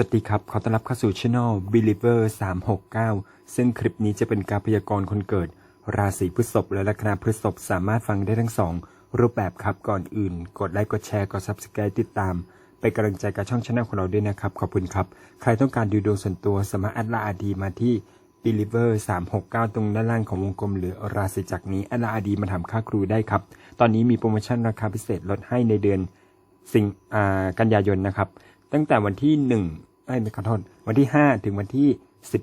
สวัสดีครับ ขอต้อนรับเข้าสู่ช่อง believer 369 ซึ่งคลิปนี้จะเป็นการพยากรณ์คนเกิด ราศีพฤษภและลัคนาพฤษภสามารถฟังได้ทั้งสองรูปแบบครับก่อนอื่น กดไลค์กดแชร์กด subscribe ติดตาม เป็นกำลังใจกับช่องช anel ของเราด้วยนะครับ ขอบคุณครับ ใครต้องการดูดวงส่วนตัวสามารถแอดไลน์ดีมาที่ believer 369 ตรงด้านล่างของวงกลมหรือราศีจากนี้แอดไลน์ดีมาถามค่าครูได้ครับตอนนี้มีโปรโมชั่นราคาพิเศษลดให้ในเดือนสิงกันยายนนะครับตั้งแต่วันที่ 1 ไอ้ไม่ขอโทษวันที่ 5 ถึงวันที่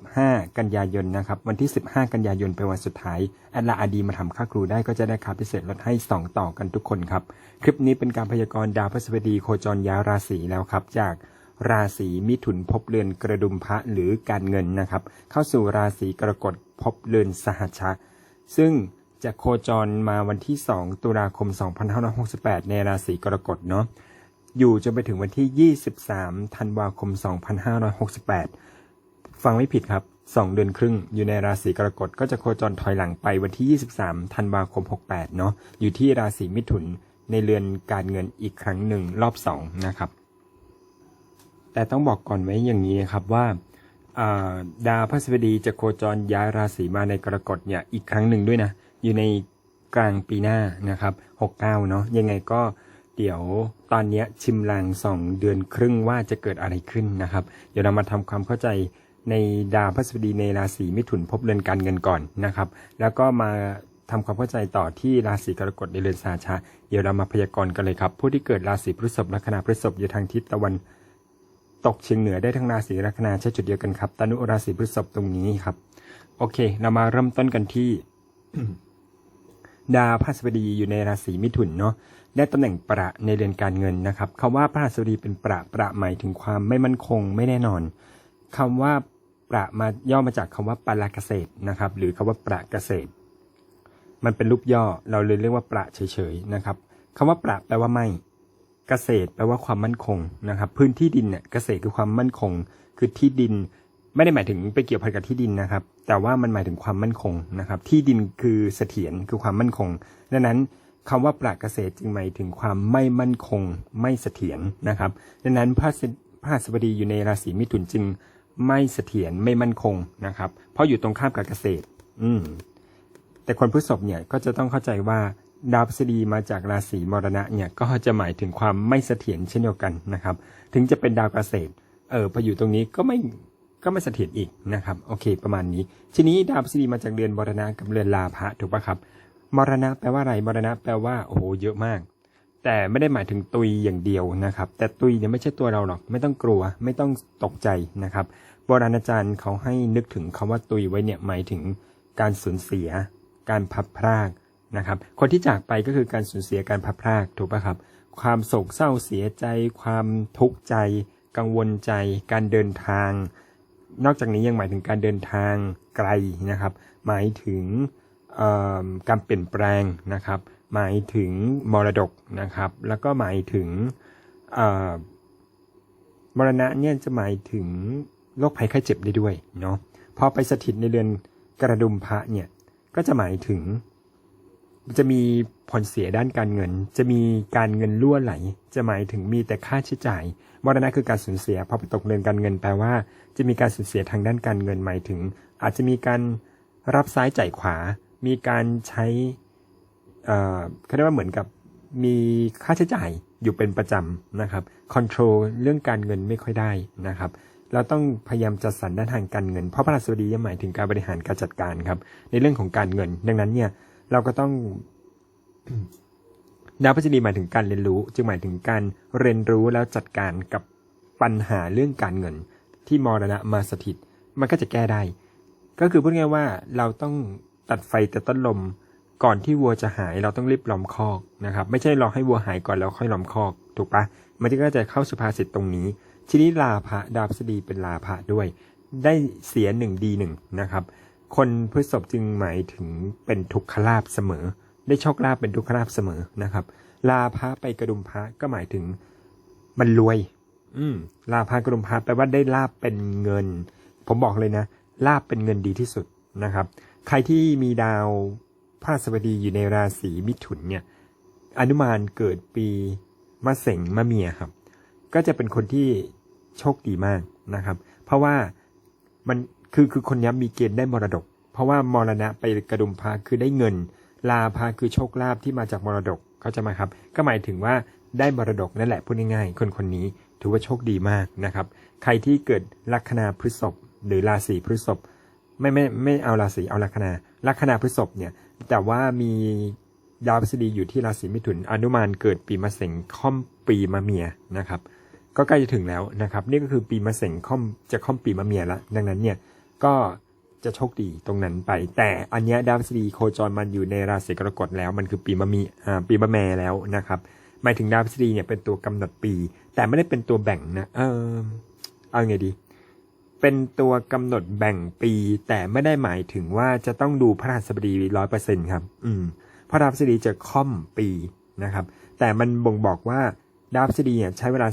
15 กันยายนนะครับ วันที่ 15 กันยายนเป็นวันสุดท้ายแอดลาอดีมาทำค่าครูได้ก็จะได้ค่าพิเศษลดให้ 2 ต่อกันทุกคนครับ คลิปนี้เป็นการพยากรณ์ดาวพฤหัสบดีโคจรย้ายราศีแล้วครับ จากราศีมิถุนพบเรือนกระดุมพระหรือการเงินนะครับ เข้าสู่ราศีกรกฎพบเรือนสหัชชะ ซึ่งจะโคจรมาวันที่ 2 ตุลาคม 2568 ในราศีกรกฎเนาะ อยู่จนไปถึงวันที่ 23 ธันวาคม 2568 ฟังไม่ผิดครับ 2 เดือนครึ่ง อยู่ในราศีกรกฎก็จะโคจรถอยหลังไปวันที่ 23 ธันวาคม 68 เนาะอยู่ที่ราศีมิถุนในเรือนการเงินอีกครั้งหนึ่งรอบ 2 นะครับ แต่ต้องบอกก่อนไว้อย่างนี้นะครับว่าดาวพฤหัสบดีจะโคจรย้ายราศีมาในกรกฎเนี่ยอีกครั้งหนึ่งด้วยนะ อยู่ในกลางปีหน้านะครับ 69 เนาะยังไงก็ เดี๋ยวตอนนี้ชิมลางสองเดือนครึ่งว่าจะเกิดอะไรขึ้นนะครับ เดี๋ยวเรามาทำความเข้าใจในดาวพฤหัสบดีในราศีมิถุนภพเรือนการเงินก่อนนะครับ แล้วก็มาทำความเข้าใจต่อที่ราศีกรกฎในเรือนสาชาเดี๋ยวเรามาพยากรณ์กันเลยครับ ผู้ที่เกิดราศีพฤษภลัคนาพฤษภอยู่ทางทิศตะวันตกเฉียงเหนือได้ทั้งราศีลัคนาใช้จุดเดียวกันครับตนุราศีพฤษภตรงนี้ครับ โอเค เรามาเริ่มต้นกันที่ ดาวพฤหัสบดีอยู่ในราศีมิถุนเนาะ ได้ตำแหน่งประในเรือนการเงินนะครับคำว่าพฤหัสบดีเป็นประประหมายถึงความไม่มั่นคงไม่แน่นอนคำว่าประมาย่อมาจากคำว่าปราเกษตรนะครับ หรือคำว่าประเกษตร มันเป็นรูปย่อเราเลยเรียกว่าประเฉยๆนะครับคำว่าประแปลว่าไม่เกษตรแปลว่าความมั่นคงนะครับ พื้นที่ดินเนี่ยเกษตรคือความมั่นคง คือที่ดินไม่ได้หมายถึงไปเกี่ยวพันกับที่ดินนะครับ แต่ว่ามันหมายถึงความมั่นคงนะครับ ที่ดินคือเสถียรคือความมั่นคงดังนั้น คำว่าปราเกษตรจึงหมายถึงความไม่มั่นคงไม่เสถียรนะครับ ดังนั้นพระศิพระสบดีอยู่ในราศีมิถุนจึงไม่เสถียรไม่มั่นคงนะครับ เพราะอยู่ตรงข้ามกับเกษตร อืมแต่คนพฤษภเนี่ยก็จะต้องเข้าใจว่าดาวพฤษฎีมาจากราศีมรณะเนี่ยก็จะหมายถึงความไม่เสถียรเช่นเดียวกันนะครับ ถึงจะเป็นดาวเกษตร เออพออยู่ตรงนี้ก็ไม่ก็ไม่เสถียรอีกนะครับ โอเค ประมาณนี้ ทีนี้ดาวพฤษฎีมาจากเรือนมรณะกับเรือนลาภะถูกปะครับ มรณะแปลว่าอะไรมรณะแปลว่าโอ้โหเยอะมาก แต่ไม่ได้หมายถึงตุยอย่างเดียวนะครับ แต่ตุยเนี่ยไม่ใช่ตัวเราหรอก ไม่ต้องกลัว ไม่ต้องตกใจนะครับโบราณอาจารย์เขาให้นึกถึงคำว่าตุยไว้เนี่ยหมายถึงการสูญเสีย การพัดพรากนะครับ คนที่จากไปก็คือการสูญเสียการพัดพรากถูกปะครับ ความโศกเศร้าเสียใจ ความทุกข์ใจ กังวลใจ การเดินทาง นอกจากนี้ยังหมายถึงการเดินทางไกลนะครับ หมายถึง การเปลี่ยนแปลงนะครับ หมายถึงมรดกนะครับ แล้วก็หมายถึงมรณะเนี่ยจะหมายถึงโรคภัยไข้เจ็บได้ด้วยเนาะพอไปสถิตในเรือนกระดุมพระเนี่ยก็จะหมายถึง จะมีผลเสียด้านการเงิน จะมีการเงินรั่วไหล จะหมายถึงมีแต่ค่าใช้จ่ายมรณะคือการสูญเสียพอไปตกเรือนการเงินแปลว่า จะมีการสูญเสียทางด้านการเงินหมายถึง อาจจะมีการรับซ้ายจ่ายขวา มีการใช้เขาเรียกว่าเหมือนกับมีค่าใช้จ่ายอยู่เป็นประจำนะครับคอนโทรลเรื่องการเงินไม่ค่อยได้นะครับเราต้องพยายามจัดสรรด้านทางการเงิน เพราะพระราชบดียังหมายถึงการบริหารการจัดการครับ ในเรื่องของการเงิน ดังนั้นเนี่ยเราก็ต้องดาวพฤหัสบดีหมายถึงการเรียนรู้ จึงหมายถึงการเรียนรู้แล้วจัดการกับปัญหาเรื่องการเงิน ที่มรณะมาสถิต มันก็จะแก้ได้ ก็คือพูดง่ายว่าเราต้อง ตัดไฟแต่ต้นลม ก่อนที่วัวจะหายเราต้องรีบล้อมคอกนะครับ ไม่ใช่รอให้วัวหายก่อนแล้วค่อยล้อมคอก ถูกปะมันก็จะเข้าสุภาษิตตรงนี้ทีนี้ลาภะดาวพฤหัสดีเป็นลาภะด้วย ได้เสียหนึ่งดีหนึ่งนะครับ คนพฤษภจึงหมายถึงเป็นทุกขลาภเสมอ ได้โชคลาภเป็นทุกขลาภเสมอนะครับ ลาภะไปกระดุมพระก็หมายถึงมันรวย อืมลาภะกระดุมพระแปลว่าได้ลาบเป็นเงิน ผมบอกเลยนะลาบเป็นเงินดีที่สุดนะครับ ใครที่มีดาวพระสบดีอยู่ในราศีมิถุนเนี่ยอนุมานเกิดปีมะเสงมะเมียครับ ก็จะเป็นคนที่โชคดีมากนะครับ เพราะว่ามันคือคือคนนี้มีเกณฑ์ได้มรดก เพราะว่ามรณะไปกระดุมพระคือได้เงิน ลาภาคือโชคลาภที่มาจากมรดกเขาจะมาครับ ก็หมายถึงว่าได้มรดกนั่นแหละพูดง่ายๆคนคนนี้ถือว่าโชคดีมากนะครับ ใครที่เกิดลัคนาพฤษภหรือราศีพฤษภ ไม่ไม่ไม่เอาราศีเอาลัคนาลัคนาพฤษภเนี่ย แต่ว่ามีดาวพฤษฎีอยู่ที่ราศีมิถุนอนุมานเกิดปีมะเสงค่อมปีมะเมียนะครับ ก็ใกล้จะถึงแล้วนะครับ นี่ก็คือปีมะเสงค่อมจะค่อมปีมะเมียแล้วดังนั้นเนี่ยก็จะโชคดีตรงนั้นไป แต่อันเนี้ยดาวพฤษฎีโคจรมันอยู่ในราศีกรกฎแล้ว มันคือปีมะมีอ่าปีมะแมแล้วนะครับหมายถึงดาวพฤษฎีเนี่ยเป็นตัวกำหนดปี แต่ไม่ได้เป็นตัวแบ่งนะเออเอาไงดี เป็นตัวกำหนดแบ่งปี แต่ไม่ได้หมายถึงว่าจะต้องดูพระราชบดีร้อยเปอร์เซ็นครับ อืมพระดาวพฤษฎีจะค่อมปีนะครับ แต่มันบ่งบอกว่าดาวพฤษฎีเนี่ยใช้เวลา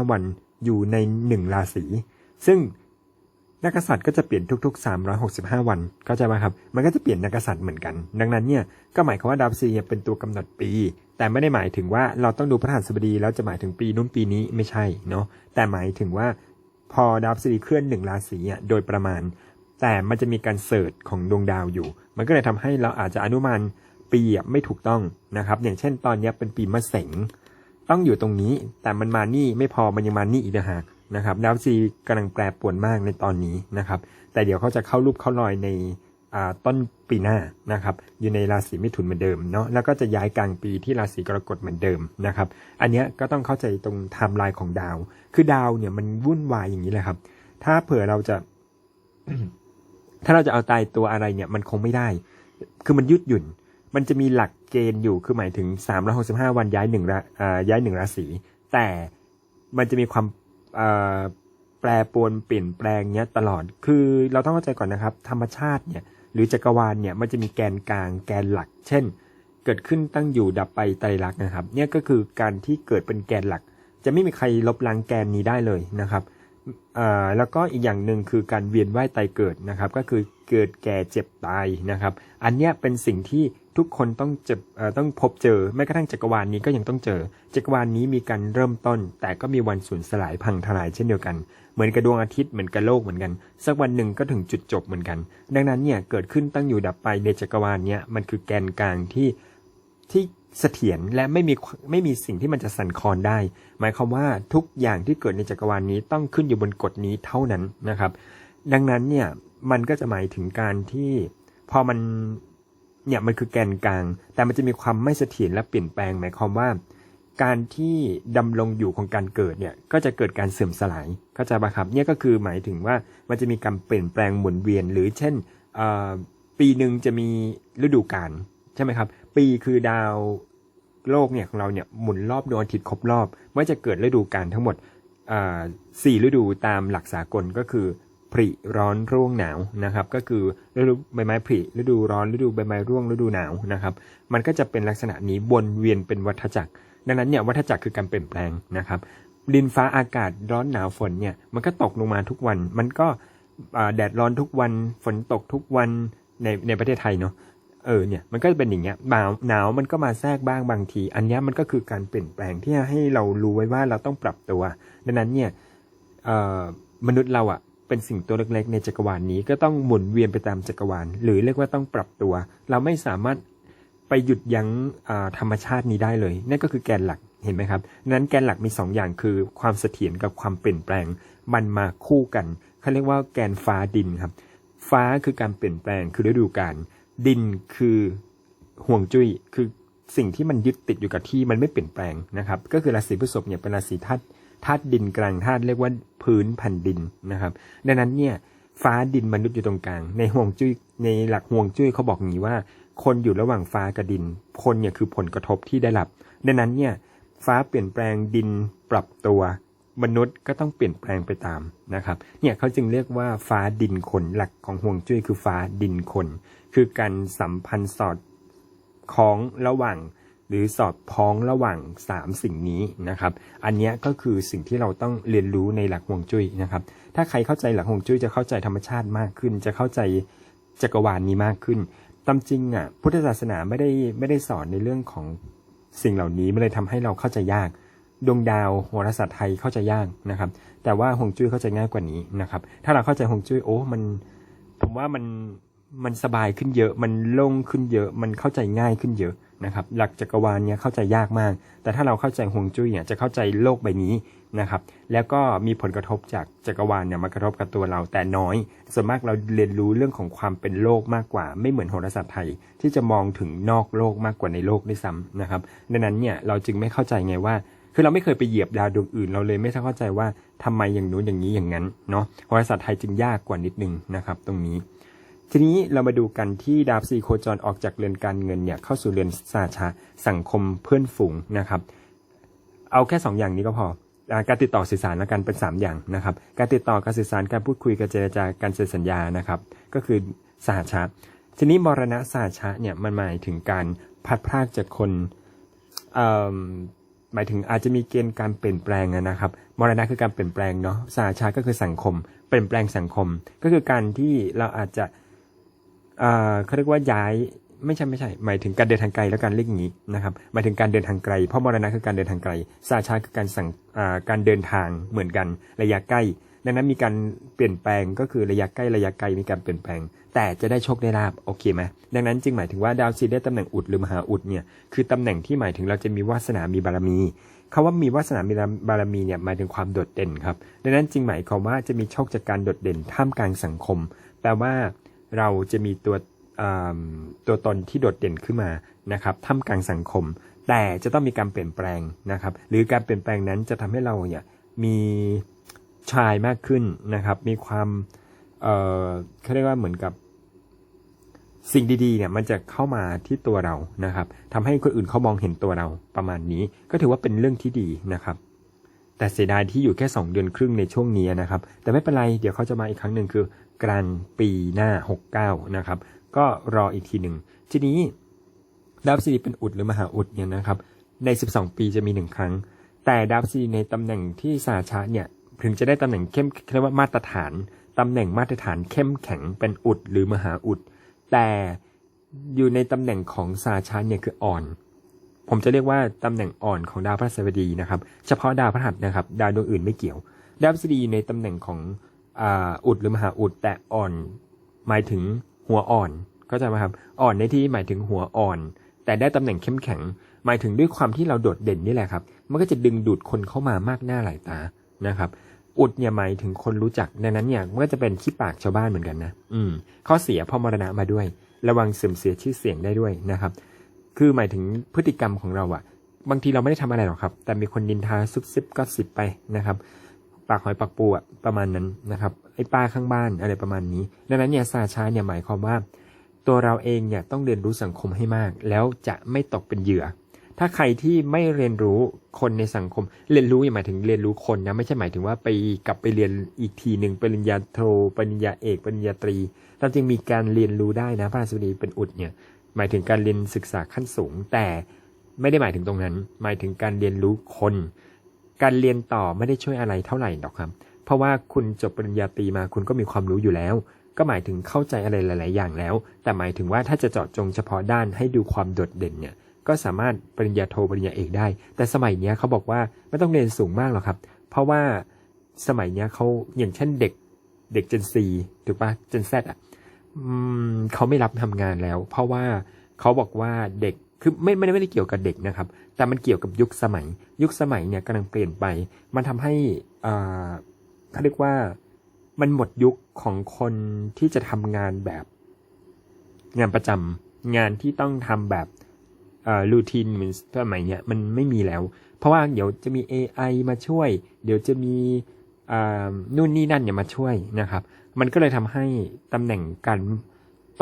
365 วันอยู่ในหนึ่งราศี ซึ่งนักกษัตริย์ก็จะเปลี่ยนทุก ๆ 365 วันเข้าใจไหมครับ มันก็จะเปลี่ยนนักกษัตริย์เหมือนกัน ดังนั้นเนี่ยก็หมายความว่าดาวพฤหัสบดีเป็นตัวกำหนดปี แต่ไม่ได้หมายถึงว่าเราต้องดูพระหัสบดีแล้วจะหมายถึงปีนู้นปีนี้ไม่ใช่เนาะแต่หมายถึงว่า พอดาวพฤหัสบดีเคลื่อนหนึ่งราศีอะโดยประมาณ แต่มันจะมีการเสิร์ชของดวงดาวอยู่ มันก็เลยทำให้เราอาจจะอนุมานปีไม่ถูกต้องนะครับ อย่างเช่นตอนนี้เป็นปีมะเสงต้องอยู่ตรงนี้ แต่มันมานี่ไม่พอมันยังมานี่อีกนะฮะนะครับดาวซีกำลังแปรปรวนมากในตอนนี้นะครับ แต่เดี๋ยวเขาจะเข้ารูปเข้ารอยใน ต้นปีหน้านะครับอยู่ในราศีมิถุนเหมือนเดิมเนาะแล้วก็จะย้ายกลางปีที่ราศีกรกฎเหมือนเดิมนะครับอันนี้ก็ต้องเข้าใจตรงไทม์ไลน์ของดาว คือดาวเนี่ยมันวุ่นวายอย่างนี้แหละครับ ถ้าเผื่อเราจะ ถ้าเราจะเอาตายตัวอะไรเนี่ย มันคงไม่ได้ คือมันยืดหยุ่น มันจะมีหลักเกณฑ์อยู่คือหมายถึง365วันย้ายหนึ่งราอ่าย้ายหนึ่งราศีแต่มันจะมีความอ่าแปรปรวนเปลี่ยนแปลงเนี้ยตลอด คือเราต้องเข้าใจก่อนนะครับ ธรรมชาติเนี่ย หรือจักรวาลเนี่ยมันจะมีแกนกลางแกนหลัก เช่น เกิดขึ้นตั้งอยู่ดับไปไตรลักษณ์นะครับ เนี่ยก็คือการที่เกิดเป็นแกนหลัก จะไม่มีใครลบล้างแกนนี้ได้เลยนะครับ แล้วก็อีกอย่างหนึ่งคือการเวียนว่ายตายเกิดนะครับ ก็คือเกิดแก่เจ็บตายนะครับ อันเนี้ยเป็นสิ่งที่ทุกคนต้องเจ็บเอ่อต้องพบเจอแม้กระทั่งจักรวาลนี้ก็ยังต้องเจอ จักรวาลนี้มีการเริ่มต้น แต่ก็มีวันสูญสลายพังทลายเช่นเดียวกัน เหมือนกับดวงอาทิตย์เหมือนกับโลกเหมือนกัน สักวันหนึ่งก็ถึงจุดจบเหมือนกัน ดังนั้นเนี่ยเกิดขึ้นตั้งอยู่ดับไปในจักรวาลเนี้ยมันคือแกนกลางที่ที่เสถียรและไม่มีไม่มีสิ่งที่มันจะสั่นคลอนได้ หมายความว่าทุกอย่างที่เกิดในจักรวาลนี้ต้องขึ้นอยู่บนกฎนี้เท่านั้นนะครับ ดังนั้นเนี่ยมันก็จะหมายถึงการที่พอมันเนี่ยมันคือแกนกลาง แต่มันจะมีความไม่เสถียรและเปลี่ยนแปลง หมายความว่า การที่ดำรงอยู่ของการเกิดเนี่ยก็จะเกิดการเสื่อมสลายเข้าใจปะครับเนี่ยก็คือหมายถึงว่ามันจะมีการเปลี่ยนแปลงหมุนเวียน หรือเช่นอ่อปีหนึ่งจะมีฤดูกาลใช่ไหมครับปีคือดาวโลกเนี่ยของเราเนี่ยหมุนรอบดวงอาทิตย์ครบรอบว่าจะเกิดฤดูกาลทั้งหมดสี่ฤดูตามหลักสากลก็คือผริร้อนร่วงหนาวนะครับ ก็คือฤดูใบไม้ผลิฤดูร้อนฤดูใบไม้ร่วงฤดูหนาวนะครับ มันก็จะเป็นลักษณะนี้วนเวียนเป็นวัฏจักร ดังนั้นเนี่ยวัฏจักรคือการเปลี่ยนแปลงนะครับดินฟ้าอากาศร้อนหนาวฝนเนี่ยมันก็ตกลงมาทุกวัน มันก็แดดร้อนทุกวันฝนตกทุกวันในในประเทศไทยเนาะ เออเนี่ยมันก็จะเป็นอย่างเงี้ยหนาวหนาวมันก็มาแทรกบ้างบางที อันนี้มันก็คือการเปลี่ยนแปลงที่ให้เรารู้ไว้ว่าเราต้องปรับตัวดังนั้นเนี่ยออมนุษย์เราอะ่ะเป็นสิ่งตัวเล็กๆในจักรวาลนี้ก็ต้องหมุนเวียนไปตามจักรวาล หรือเรียกว่าต้องปรับตัว เราไม่สามารถไปหยุดยั้งธรรมชาตินี้ได้เลย นั่นก็คือแกนหลักเห็นไหมครับดังนั้นแกนหลักมีสองอย่างคือความเสถียรกับความเปลี่ยนแปลง มันมาคู่กันเขาเรียกว่าแกนฟ้าดินครับ ฟ้าคือการเปลี่ยนแปลงคือฤดูกาล ดินคือห่วงจุ้ยคือสิ่งที่มันยึดติดอยู่กับที่มันไม่เปลี่ยนแปลงนะครับ ก็คือราศีพฤษภเนี่ยเป็นราศีธาตุธาตุดินกลางธาตุเรียกว่าพื้นแผ่นดินนะครับ ดังนั้นเนี่ยฟ้าดินมนุษย์อยู่ตรงกลาง ในห่วงจุ้ยในหลักห่วงจุ้ยเขาบอกอย่างนี้ว่า คนอยู่ระหว่างฟ้ากับดิน คนเนี่ยคือผลกระทบที่ได้รับ ดังนั้นเนี่ยฟ้าเปลี่ยนแปลงดินปรับตัวมนุษย์ก็ต้องเปลี่ยนแปลงไปตามนะครับ เนี่ยเขาจึงเรียกว่าฟ้าดินคนหลักของห่วงจุ้ยคือฟ้าดินคน คือการสัมพันธ์สอดคล้องระหว่าง หรือสอดพ้องระหว่างสามสิ่งนี้นะครับ อันนี้ก็คือสิ่งที่เราต้องเรียนรู้ในหลักห่วงจุ้ยนะครับ ถ้าใครเข้าใจหลักห่วงจุ้ยจะเข้าใจธรรมชาติมากขึ้น จะเข้าใจจักรวาลนี้มากขึ้นตามจริงอะพุทธศาสนาไม่ได้ไม่ได้สอนในเรื่องของสิ่งเหล่านี้มันเลยทำให้เราเข้าใจยากดวงดาวโหราศาสตร์ไทยเข้าใจยากนะครับ แต่ว่าฮวงจุ้ยเข้าใจง่ายกว่านี้นะครับ ถ้าเราเข้าใจฮวงจุ้ยโอ้มันผมว่ามัน มันสบายขึ้นเยอะ มันโล่งขึ้นเยอะ มันเข้าใจง่ายขึ้นเยอะนะครับ หลักจักรวาลเนี่ยเข้าใจยากมาก แต่ถ้าเราเข้าใจฮวงจุ้ยเนี่ยจะเข้าใจโลกใบนี้นะครับ แล้วก็มีผลกระทบจากจักรวาลเนี่ยมากระทบกับตัวเราแต่น้อย ส่วนมากเราเรียนรู้เรื่องของความเป็นโลกมากกว่า ไม่เหมือนโหราศาสตร์ไทย ที่จะมองถึงนอกโลกมากกว่าในโลกด้วยซ้ำนะครับ ดังนั้นเนี่ยเราจึงไม่เข้าใจไงว่าคือเราไม่เคยไปเหยียบดาวดวงอื่นเราเลยไม่เข้าใจว่าทำไมอย่างนู้นอย่างนี้อย่างนั้นเนาะโหราศาสตร์ไทยจึงยากกว่านิดนึงนะครับ ตรงนี้ ทีนี้เรามาดูกันที่ดาวซีโคจรออกจากเรือนการเงินเนี่ยเข้าสู่เรือนสาชาสังคมเพื่อนฝูงนะครับ เอาแค่ 2 อย่างนี้ก็พอการติดต่อสื่อสารแล้วกันเป็น 3 อย่างนะครับ การติดต่อการสื่อสารการพูดคุยการเจรจาการเซ็นสัญญานะครับ ก็คือสหชาทีนี้มรณะสหชาเนี่ยมันหมายถึงการพัดพรากจากคนหมายถึงอาจจะมีเกณฑ์การเปลี่ยนแปลงนะครับ มรณะคือการเปลี่ยนแปลงเนาะสหชาก็คือสังคม เปลี่ยนแปลงสังคม ก็คือการที่เราอาจจะ เขาเรียกว่าย้ายไม่ใช่ไม่ใช่ หมายถึงการเดินทางไกลแล้วการเรียกงนี้นะครับหมายถึงการเดินทางไกล เพราะมรณะคือการเดินทางไกลสาชาคือการสั่งการเดินทางเหมือนกันระยะใกล้ดังนั้นมีการเปลี่ยนแปลงก็คือระยะใกล้ระยะไกลมีการเปลี่ยนแปลง แต่จะได้โชคได้ลาบโอเคไหมดังนั้นจึงหมายถึงว่าดาวซีได้ตำแหน่งอุดหรือมหาอุดเนี่ยคือตำแหน่งที่หมายถึงเราจะมีวาสนามีบารมีคาว่ามีวาสนามีบารมีเนี่ยหมายถึงความโดดเด่นครับดังนั้นจึงหมายความว่าจะมีโชคจากการโดดเด่นท่ามกลางสังคมแปลว่า เราจะมีตัวตัวตนที่โดดเด่นขึ้นมานะครับท่ามกลางสังคม แต่จะต้องมีการเปลี่ยนแปลงนะครับ หรือการเปลี่ยนแปลงนั้นจะทำให้เราเนี่ยมีชายมากขึ้นนะครับ มีความเอ่อเขาเรียกว่าเหมือนกับสิ่งดีๆเนี่ยมันจะเข้ามาที่ตัวเรานะครับทำให้คนอื่นเขามองเห็นตัวเราประมาณนี้ ก็ถือว่าเป็นเรื่องที่ดีนะครับ แต่เสียดายที่อยู่แค่ 2 เดือนครึ่งในช่วงนี้นะครับ แต่ไม่เป็นไร เดี๋ยวเขาจะมาอีกครั้งหนึ่งคือ กลางปีหน้า 69 นะครับ ก็รออีกทีหนึ่ง ทีนี้ดาวพฤหัสเป็นอุดหรือมหาอุดเนี่ยนะครับ ใน 12 ปีจะมีหนึ่งครั้ง แต่ดาวพฤหัสในตำแหน่งที่สาชาเนี่ย ถึงจะได้ตำแหน่งเข้มเรียกว่ามาตรฐาน ตำแหน่งมาตรฐานเข้มแข็งเป็นอุดหรือมหาอุด แต่อยู่ในตำแหน่งของสาชาเนี่ยคืออ่อน ผมจะเรียกว่าตำแหน่งอ่อนของดาวพฤหัสบดีนะครับ เฉพาะดาวพฤหัสนะครับ ดาวดวงอื่นไม่เกี่ยว ดาวพฤหัสบดีในตำแหน่งของ อุดหรือมหาอุดแต่อ่อน หมายถึงหัวอ่อนก็จะมาครับ อ่อนในที่หมายถึงหัวอ่อน แต่ได้ตำแหน่งเข้มแข็ง หมายถึงด้วยความที่เราโดดเด่นนี่แหละครับ มันก็จะดึงดูดคนเข้ามามากหน้าหลายตานะครับ อุดเนี่ยหมายถึงคนรู้จักดังนั้นเนี่ยมันก็จะเป็นขี้ปากชาวบ้านเหมือนกันนะอืมข้อเสียพอมรณะมาด้วย ระวังเสื่อมเสียชื่อเสียงได้ด้วยนะครับ คือหมายถึงพฤติกรรมของเราอะบางทีเราไม่ได้ทำอะไรหรอกครับ แต่มีคนนินทาซุบซิบก็สิบไปนะครับ ปากหอยปากปูอะประมาณนั้นนะครับไอ้ป้าข้างบ้านอะไรประมาณนี้ ดังนั้นเนี่ยซาชาเนี่ยหมายความว่า ตัวเราเองเนี่ยต้องเรียนรู้สังคมให้มาก แล้วจะไม่ตกเป็นเหยื่อ ถ้าใครที่ไม่เรียนรู้คนในสังคม เรียนรู้อย่าหมายถึงเรียนรู้คนนะไม่ใช่หมายถึงว่าไปกลับไปเรียนอีกทีหนึ่งปริญญาโทปริญญาเอกปริญญาตรีตาจริงมีการเรียนรู้ได้นะพระราชบดีเป็นอุดเนี่ยหมายถึงการเรียนศึกษาขั้นสูงแต่ไม่ได้หมายถึงตรงนั้น หมายถึงการเรียนรู้คน การเรียนต่อไม่ได้ช่วยอะไรเท่าไหร่หรอกครับ เพราะว่าคุณจบปริญญาตรีมาคุณก็มีความรู้อยู่แล้ว ก็หมายถึงเข้าใจอะไรหลาย ๆ อย่างแล้ว แต่หมายถึงว่าถ้าจะเจาะจงเฉพาะด้านให้ดูความโดดเด่นเนี่ยก็สามารถปริญญาโทปริญญาเอกได้ แต่สมัยนี้เขาบอกว่าไม่ต้องเรียนสูงมากหรอกครับ เพราะว่าสมัยนี้เขาอย่างเช่นเด็กเด็ก Gen Z ถูกปะ Gen Z อะอืมเขาไม่รับทำงานแล้ว เพราะว่าเขาบอกว่าเด็ก คือไม่ไม่ได้ไม่ได้เกี่ยวกับเด็กนะครับ แต่มันเกี่ยวกับยุคสมัย ยุคสมัยเนี่ยกำลังเปลี่ยนไป มันทำให้อ่าเขาเรียกว่ามันหมดยุคของคนที่จะทำงานแบบ งานประจำงานที่ต้องทำแบบอ่ารูทีนเหมือนสมัยเนี้ยมันไม่มีแล้ว เพราะว่าเดี๋ยวจะมี AI มาช่วย เดี๋ยวจะมีอ่านู่นนี่นั่นเนี่ยมาช่วยนะครับ มันก็เลยทำให้ตำแหน่งการ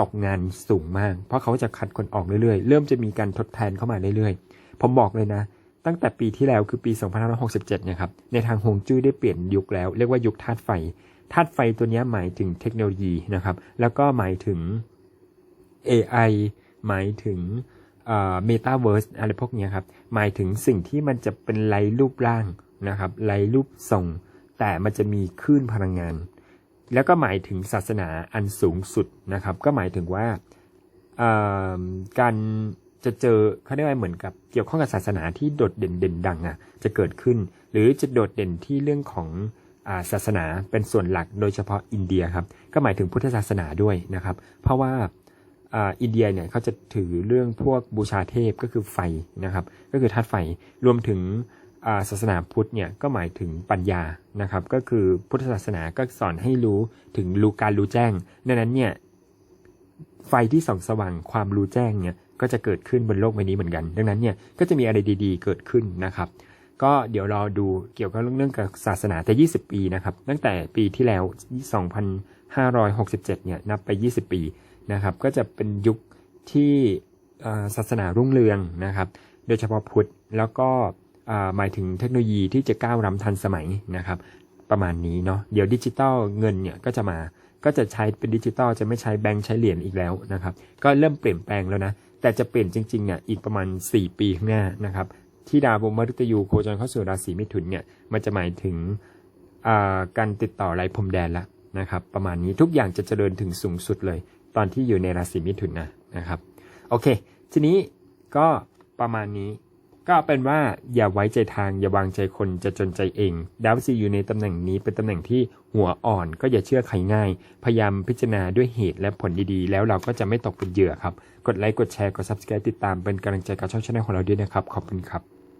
ตกงานสูงมาก เพราะเขาจะคัดคนออกเรื่อยๆ เริ่มจะมีการทดแทนเข้ามาเรื่อยๆ ผมบอกเลยนะ ตั้งแต่ปีที่แล้วคือปี 2567 เนี่ยครับ ในทางฮวงจุ้ยได้เปลี่ยนยุคแล้ว เรียกว่ายุคธาตุไฟ ธาตุไฟตัวนี้หมายถึงเทคโนโลยีนะครับ แล้วก็หมายถึง AI หมายถึงเมตาเวิร์สอะไรพวกนี้ครับ หมายถึงสิ่งที่มันจะเป็นไรรูปร่างนะครับไรรูปทรง แต่มันจะมีคลื่นพลังงาน แล้วก็หมายถึงศาสนาอันสูงสุดนะครับ ก็หมายถึงว่าการจะเจอเขาเรียกว่าเหมือนกับเกี่ยวข้องกับศาสนาที่โดดเด่นเด่นดังอะจะเกิดขึ้น หรือจะโดดเด่นที่เรื่องของศาสนาเป็นส่วนหลักโดยเฉพาะอินเดียครับก็หมายถึงพุทธศาสนาด้วยนะครับ เพราะว่าอินเดียเนี่ยเขาจะถือเรื่องพวกบูชาเทพก็คือไฟนะครับ ก็คือธาตุไฟรวมถึง ศาสนาพุทธเนี่ยก็หมายถึงปัญญานะครับ ก็คือพุทธศาสนาก็สอนให้รู้ถึงรู้การรู้แจ้งดังนั้นเนี่ยไฟที่ส่องสว่างความรู้แจ้งเนี่ยก็จะเกิดขึ้นบนโลกใบนี้เหมือนกัน ดังนั้นเนี่ยก็จะมีอะไรดีๆ เกิดขึ้นนะครับ ก็เดี๋ยวรอดูเกี่ยวกับเรื่องเรื่องกับศาสนาแต่ 20 ปีนะครับ ตั้งแต่ปีที่แล้ว 2567 เนี่ยนับไป 20 ปีนะครับ ก็จะเป็นยุคที่ศาสนารุ่งเรืองนะครับ โดยเฉพาะพุทธแล้วก็ หมายถึงเทคโนโลยีที่จะก้าวล้ำทันสมัยนะครับ ประมาณนี้เนาะเดี๋ยวดิจิตอลเงินเนี่ยก็จะมาก็จะใช้เป็นดิจิตอลจะไม่ใช้แบงค์ใช้เหรียญอีกแล้วนะครับ ก็เริ่มเปลี่ยนแปลงแล้วนะ แต่จะเปลี่ยนจริงๆเนี่ยอีกประมาณ 4 ปีข้างหน้านะครับที่ดาวมฤตยูโคจรเข้าสู่ราศีมิถุนเนี่ยมันจะหมายถึงการติดต่อไร้พรมแดนละนะครับ ประมาณนี้ทุกอย่างจะเจริญถึงสูงสุดเลย ตอนที่อยู่ในราศีมิถุนนะนะครับ โอเค ทีนี้ก็ประมาณนี้ ก็เป็นว่าอย่าไว้ใจทางอย่าวางใจคนจะจนใจเอง ดาวซีอยู่ในตำแหน่งนี้เป็นตำแหน่งที่หัวอ่อนก็อย่าเชื่อใครง่าย พยายามพิจารณาด้วยเหตุและผลดีๆ แล้วเราก็จะไม่ตกเป็นเหยื่อครับ กดไลค์กดแชร์กด subscribe ติดตามเป็นกำลังใจกับช่องชาแนลของเราด้วยนะครับ ขอบคุณครับ